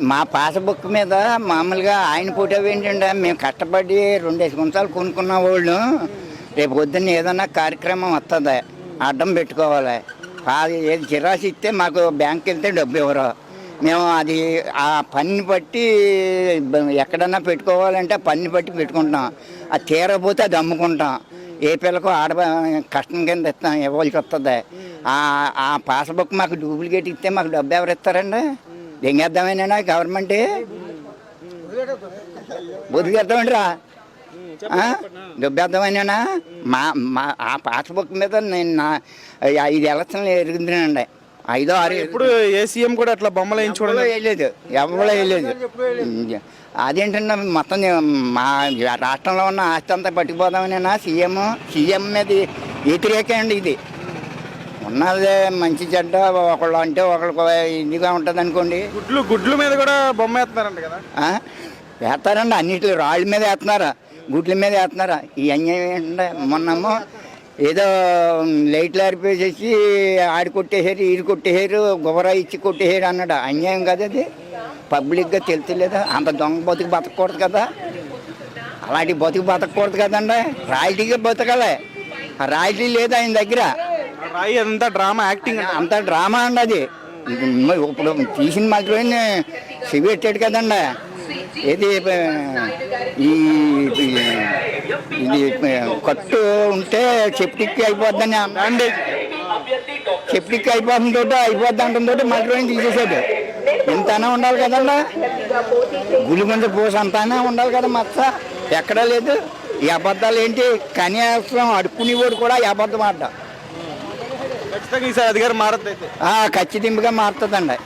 మా పాస్బుక్ మీద మామూలుగా ఆయన ఫోటో ఏంటంటే మేము కష్టపడి రెండేసి గుంటలు కొనుక్కున్న వాళ్ళు రేపు పొద్దున్న ఏదన్నా కార్యక్రమం వస్తుంది అడ్డం పెట్టుకోవాలి. ఏది చిరాసి ఇస్తే మాకు బ్యాంక్ వెళ్తే డబ్బు ఇవ్వరు. మేము అది ఆ పన్ను బట్టి ఎక్కడన్నా పెట్టుకోవాలంటే పన్ను బట్టి పెట్టుకుంటాం. అది తీరకపోతే అది అమ్ముకుంటాం. ఏ పిల్లకు ఆడ కష్టం కింద ఇస్తాం ఇవ్వాల్సి వస్తుంది ఆ ఆ పాస్బుక్ మాకు డూప్లికేట్ ఇస్తే మాకు డబ్బు ఎవరు ఇస్తారండి? దెంగేద్దామేనా గవర్నమెంట్? బుద్ధిగేద్దామండిరా డబ్బేద్దామనేనా మా మా ఆ పాస్బుక్ మీద నేను నా ఐదు ఎలక్షన్లు ఎరుగుతున్నానండి ఐదో ఆరు ఇప్పుడు ఏ సీఎం కూడా అట్లా బొమ్మలు వేయించుకోవడం వేయలేదు. ఎవరో వేయలేదు. అదేంటంటే మొత్తం మా రాష్ట్రంలో ఉన్న ఆస్తి అంతా పట్టుకుపోదామనేనా సీఎం సీఎం మీద వ్యతిరేకం అండి ఇది. ఉన్నదే మంచి చెడ్డ ఒకళ్ళు అంటే ఒకళ్ళకి ఇదిగా ఉంటుంది అనుకోండి గుడ్లు గుడ్లు మీద కూడా బొమ్మ వేస్తున్నారంట కదా? వేస్తారండి అన్నిటి రాళ్ళ మీద వేస్తున్నారు? గుడ్ల మీద వేస్తున్నారు? ఈ అన్యాయం ఏంటంటే మొన్నమో ఏదో లైట్లు ఆరిపేసేసి ఆడి కొట్టేసారు ఈడు కొట్టేసారు గుబరా ఇచ్చి కొట్టేసారు అన్నాడు. అన్యాయం కదా అది. పబ్లిక్గా తెలుతులేదా అంత దొంగ బతుకు బతకూడదు కదా. అలాంటి బతుకు బతకూడదు కదండి. రాయల్టీగా బతకాలి. ఆ రాయల్టీ లేదు ఆయన దగ్గర. రాయి అంతా డ్రామా యాక్టింగ్ అంత డ్రామా అండి అది. ఇప్పుడు తీసిన మాత్రమే సిగరెట్టాడు కదండి. ఏది ఈ ఇది కట్టు ఉంటే సెప్టిక్ అయిపోద్దని. అంటే సెప్టిక్ అయిపోతుంది తోటి అయిపోద్ది అంటుందో మాత్రమే తీసేసాడు ఇంతనే ఉండాలి కదండి. గులి ముందు పోసి అంతానే ఉండాలి కదా మచ్చ. ఎక్కడా లేదు. ఈ అబద్ధాలు ఏంటి? కనీసం అడుక్కునేవాడు కూడా ఈ అబద్ధం ఆడ్డా. ఖచ్చితంగా ఈసారి అధికారం మారద్దు అయితే. ఖచ్చితంగా మారుతుందండి.